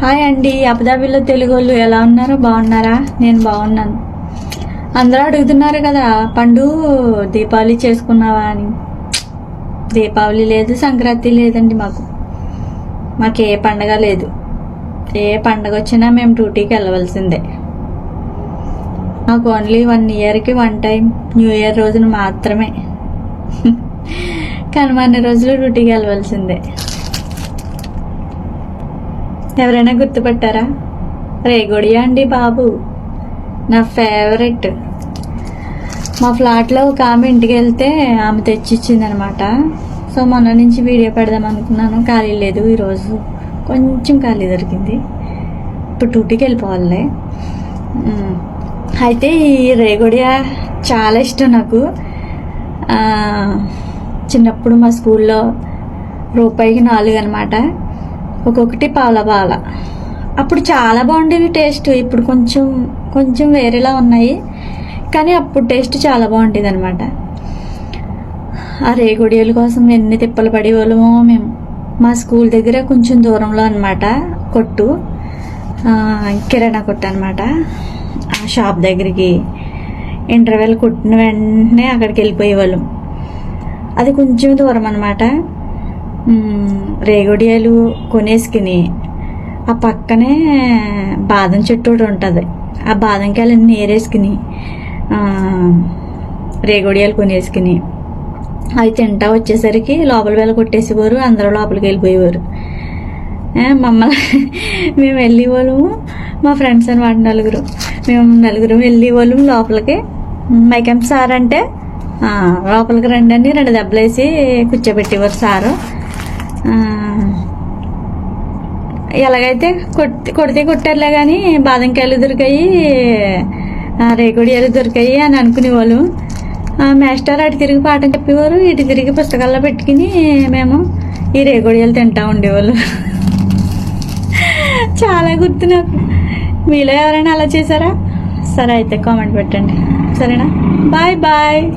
Hi అండి అబుదాబిలో తెలుగు వాళ్ళు ఎలా ఉన్నారో? బాగున్నారా? నేను బాగున్నాను. అందరూ అడుగుతున్నారు కదా పండు దీపావళి చేసుకున్నావా అని. దీపావళి లేదు సంక్రాంతి లేదండి మాకు. మాకు ఏ పండగ లేదు. ఏ పండగ వచ్చినా మేము డ్యూటీకి వెళ్ళవలసిందే. మాకు ఓన్లీ వన్ ఇయర్కి వన్ టైం న్యూ ఇయర్ రోజున మాత్రమే. కానీ మన రోజులు డ్యూటీకి వెళ్ళవలసిందే. ఎవరైనా గుర్తుపట్టారా? రేగొడియా అండి బాబు. నా ఫేవరెట్. మా ఫ్లాట్లో ఒక ఆమె ఇంటికి వెళ్తే ఆమె తెచ్చిచ్చింది అనమాట సో మొన్న నుంచి వీడియో పెడదాం అనుకున్నాను. ఖాళీ లేదు ఈరోజు. కొంచెం ఖాళీ దొరికింది. ఇప్పుడు డ్యూటీకి వెళ్ళిపోవాలి. అయితే ఈ రేగొడియా చాలా ఇష్టం నాకు. చిన్నప్పుడు మా స్కూల్లో రూపాయికి నాలుగు అనమాట ఒక్కొక్కటి పాలపాల అప్పుడు చాలా బాగుండేవి టేస్ట్. ఇప్పుడు కొంచెం కొంచెం వేరేలా ఉన్నాయి. కానీ అప్పుడు టేస్ట్ చాలా బాగుండేది అనమాట ఆ రేగుడియల కోసం ఎన్ని తిప్పలు పడేవాళ్ళమో మేము. మా స్కూల్ దగ్గర కొంచెం దూరంలో అనమాట కొట్టు. కిరాణా కొట్టు అనమాట ఆ షాప్ దగ్గరికి ఇంటర్వెల్ కొట్టిన వెంటనే అక్కడికి వెళ్ళిపోయేవాళ్ళం. అది కొంచెం దూరం అనమాట రేగుడియాలు కొనేసుకుని ఆ పక్కనే బాదం చెట్టు ఒకటి ఉంటుంది. ఆ బాదం కాయలన్నీ ఏరేసుకుని రేగుడియాలు కొనేసుకుని అవి తింటా వచ్చేసరికి లోపల వేళ కొట్టేసేవారు అందరూ లోపలికి వెళ్ళిపోయేవారు. మమ్మల్ని మేము వెళ్ళేవాళ్ళము మా ఫ్రెండ్స్ అనమాట నలుగురు. మేము నలుగురు వెళ్ళేవాళ్ళం లోపలికి. మైకం సార్ అంటే లోపలికి రండి అని రెండు దెబ్బలు వేసి కూర్చోబెట్టేవారు సారు. ఎలాగైతే కొట్టి కొడితే కొట్టారులే కానీ బాదంకాయలు దొరికాయి రేగుడియాలు దొరికాయి అని అనుకునేవాళ్ళు. ఆ, మాస్టర్ అటు తిరిగి పాఠం చెప్పేవారు ఇటు తిరిగి పుస్తకాల్లో పెట్టుకుని మేము ఈ రేగుడియాలు తింటా ఉండేవాళ్ళు. చాలా గుర్తు నాకు. మీలో ఎవరైనా అలా చేశారా? సరే అయితే కామెంట్ పెట్టండి. సరేనా? Bye bye.